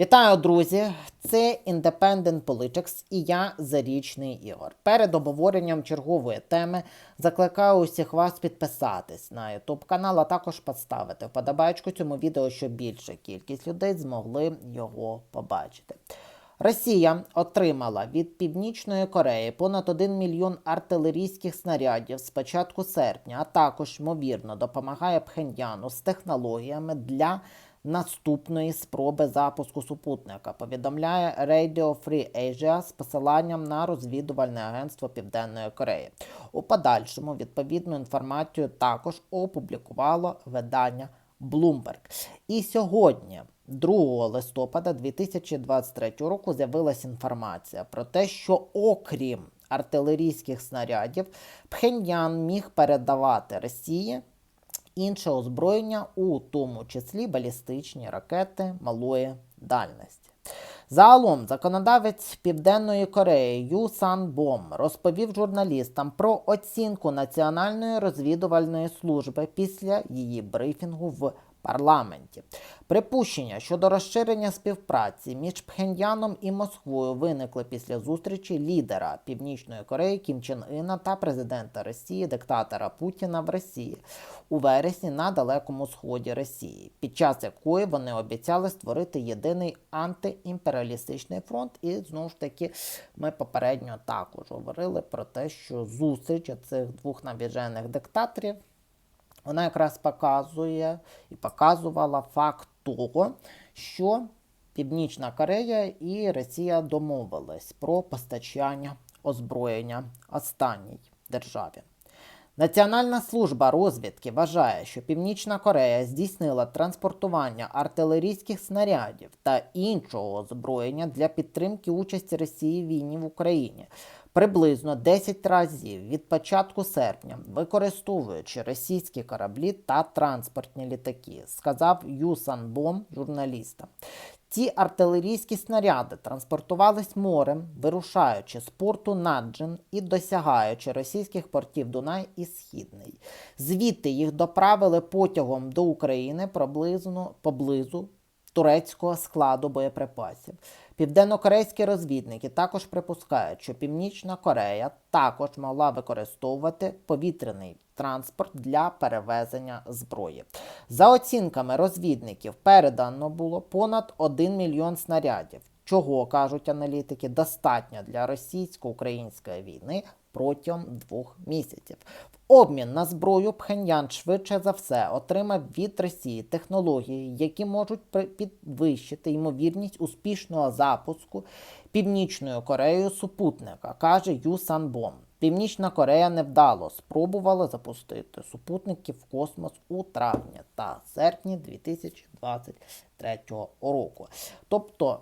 Вітаю, друзі! Це Independent Politics і я Зарічний Ігор. Перед обговоренням чергової теми закликаю усіх вас підписатись на YouTube канал, а також поставити вподобайку цьому відео, щоб більша кількість людей змогли його побачити. Росія отримала від Північної Кореї понад 1 мільйон артилерійських снарядів з початку серпня, а також, ймовірно, допомагає Пхеньяну з технологіями для наступної спроби запуску супутника. Повідомляє Radio Free Asia з посиланням на розвідувальне агентство Південної Кореї. У подальшому відповідну інформацію також опублікувало видання Bloomberg. І сьогодні. 2 листопада 2023 року з'явилася інформація про те, що окрім артилерійських снарядів, Пхеньян міг передавати Росії інше озброєння, у тому числі балістичні ракети малої дальності. Загалом, законодавець Південної Кореї Ю Сан Бом розповів журналістам про оцінку Національної розвідувальної служби після її брифінгу в парламенті. Припущення щодо розширення співпраці між Пхеньяном і Москвою виникли після зустрічі лідера Північної Кореї Кім Чен Іна та президента Росії, диктатора Путіна в Росії у вересні на далекому сході Росії, під час якої вони обіцяли створити єдиний антиімперіалістичний фронт. І знову ж таки, ми попередньо також говорили про те, що зустріч цих двох навіжених диктаторів вона якраз показує і показувала факт того, що Північна Корея і Росія домовились про постачання озброєння останній державі. Національна служба розвідки вважає, що Північна Корея здійснила транспортування артилерійських снарядів та іншого озброєння для підтримки участі Росії в війні в Україні приблизно 10 разів від початку серпня, використовуючи російські кораблі та транспортні літаки, сказав Юсан Бом журналістам. Ці артилерійські снаряди транспортувались морем, вирушаючи з порту Наджин і досягаючи російських портів Дунай і Східний. Звідти їх доправили потягом до України приблизно поблизу турецького складу боєприпасів. Південно-корейські розвідники також припускають, що Північна Корея також могла використовувати повітряний транспорт для перевезення зброї. За оцінками розвідників, передано було понад 1 мільйон снарядів, чого кажуть аналітики, достатньо для російсько-української війни протягом двох місяців. В обмін на зброю Пхеньян швидше за все отримав від Росії технології, які можуть підвищити ймовірність успішного запуску Північною Кореєю супутника, каже Ю Санбом. Північна Корея невдало спробувала запустити супутники в космос у травні та серпні 2023 року. Тобто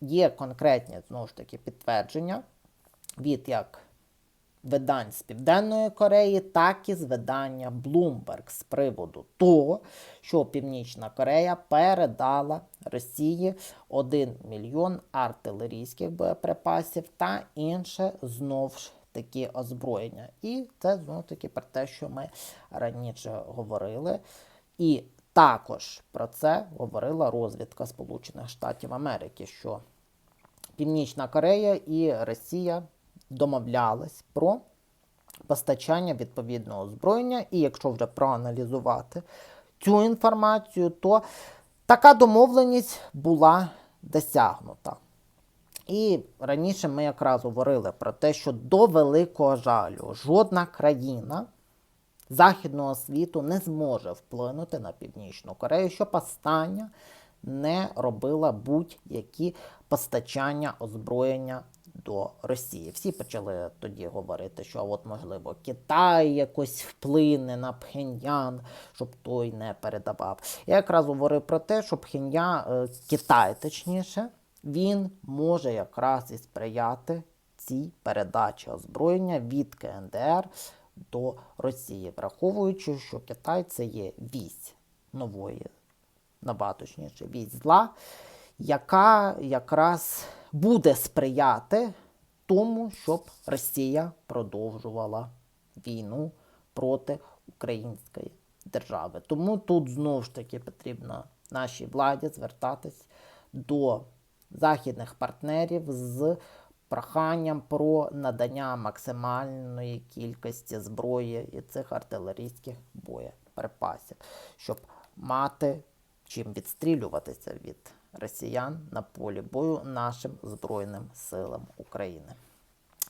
є конкретні знову ж таки підтвердження від як видань з Південної Кореї, так і з видання Bloomberg з приводу того, що Північна Корея передала Росії 1 мільйон артилерійських боєприпасів та інше знову ж таки озброєння. І це знову таки про те, що ми раніше говорили. І також про це говорила розвідка Сполучених Штатів Америки, що Північна Корея і Росія домовлялись про постачання відповідного озброєння, і якщо вже проаналізувати цю інформацію, то така домовленість була досягнута. І раніше ми якраз говорили про те, що до великого жалю жодна країна Західного світу не зможе вплинути на Північну Корею, щоб остання не робила будь-які постачання озброєння до Росії. Всі почали тоді говорити, що от, можливо, Китай якось вплине на Пхеньян, щоб той не передавав. Я якраз говорив про те, що Пхеньян, Китай, точніше, він може якраз і сприяти цій передачі озброєння від КНДР до Росії, враховуючи, що Китай це є вісь нової, набагато точніше, вісь зла, яка якраз буде сприяти тому, щоб Росія продовжувала війну проти української держави. Тому тут знову ж таки потрібно нашій владі звертатись до західних партнерів з проханням про надання максимальної кількості зброї і цих артилерійських боєприпасів, щоб мати чим відстрілюватися від росіян на полі бою нашим Збройним силам України.